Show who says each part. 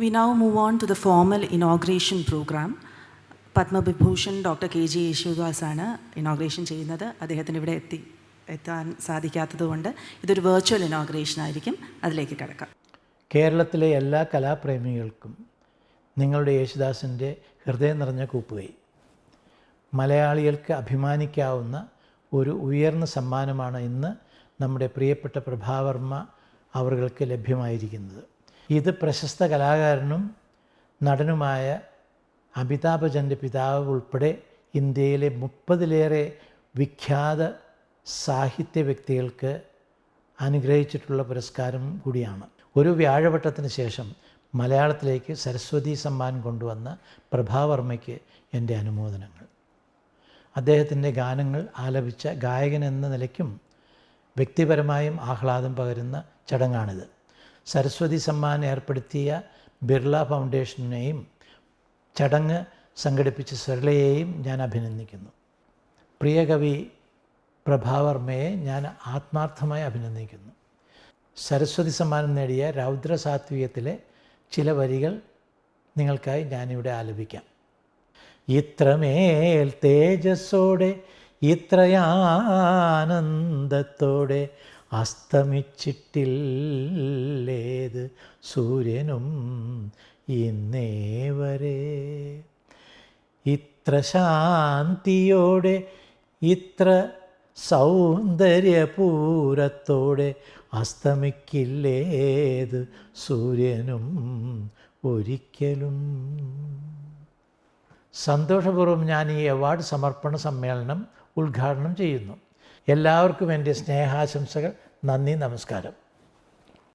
Speaker 1: We now move on to the formal inauguration program. Padma Vibhushan doctor K J യേശുദാസാണ് inauguration ചെയ്യുന്നത്. അദ്ദേഹത്തിന് ഇവിടെ എത്തി എത്താൻ സാധിക്കാത്തതുകൊണ്ട് ഇതൊരു വെർച്വൽ ഇനോഗ്രേഷൻ ആയിരിക്കും. അതിലേക്ക് കിടക്കാം.
Speaker 2: കേരളത്തിലെ എല്ലാ കലാപ്രേമികൾക്കും നിങ്ങളുടെ യേശുദാസിന്റെ ഹൃദയം നിറഞ്ഞ കൂപ്പുകൈ. മലയാളികൾക്ക് അഭിമാനിക്കാവുന്ന ഒരു ഉയർന്ന സമ്മാനമാണ് ഇന്ന് നമ്മുടെ പ്രിയപ്പെട്ട പ്രഭാവർമ്മ അവർക്ക് ലഭ്യമായിരിക്കുന്നത്. ഇത് പ്രശസ്ത കലാകാരനും നടനുമായ അമിതാഭ് ബച്ചന്റെ പിതാവ് ഉൾപ്പെടെ ഇന്ത്യയിലെ മുപ്പതിലേറെ വിഖ്യാത സാഹിത്യ വ്യക്തികൾക്ക് അനുഗ്രഹിച്ചിട്ടുള്ള പുരസ്കാരം കൂടിയാണ്. ഒരു വ്യാഴവട്ടത്തിന് ശേഷം മലയാളത്തിലേക്ക് സരസ്വതി സമ്മാൻ കൊണ്ടുവന്ന പ്രഭാവർമ്മയ്ക്ക് എന്റെ അനുമോദനങ്ങൾ. അദ്ദേഹത്തിന്റെ ഗാനങ്ങൾ ആലപിച്ച ഗായകൻ എന്ന നിലയ്ക്കും വ്യക്തിപരമായും ആഹ്ലാദം പകരുന്ന ചടങ്ങാണിത്. സരസ്വതി സമ്മാനം ഏർപ്പെടുത്തിയ ബിർള ഫൗണ്ടേഷനെയും ചടങ്ങ് സംഘടിപ്പിച്ച സരളയെയും ഞാൻ അഭിനന്ദിക്കുന്നു. പ്രിയ കവി പ്രഭാവർമ്മയെ ഞാൻ ആത്മാർത്ഥമായി അഭിനന്ദിക്കുന്നു. സരസ്വതി സമ്മാനം നേടിയ രൗദ്രസാത്വികത്തിലെ ചില വരികൾ നിങ്ങൾക്കായി ഞാനിവിടെ ആലപിക്കാം. ഇത്രമേൽ തേജസ്സോടെ ഇത്രയാനന്ദത്തോടെ അസ്തമിച്ചിട്ടില്ലേത് സൂര്യനും ഇന്നേ വരെ. ഇത്ര ശാന്തിയോടെ ഇത്ര സൗന്ദര്യപൂരത്തോടെ അസ്തമിക്കില്ലേത് സൂര്യനും ഒരിക്കലും. സന്തോഷപൂർവം ഞാൻ ഈ അവാർഡ് സമർപ്പണ സമ്മേളനം ഉദ്ഘാടനം ചെയ്യുന്നു. എല്ലാവർക്കും എന്റെ സ്നേഹാശംസകൾ. നന്ദി നമസ്കാരം.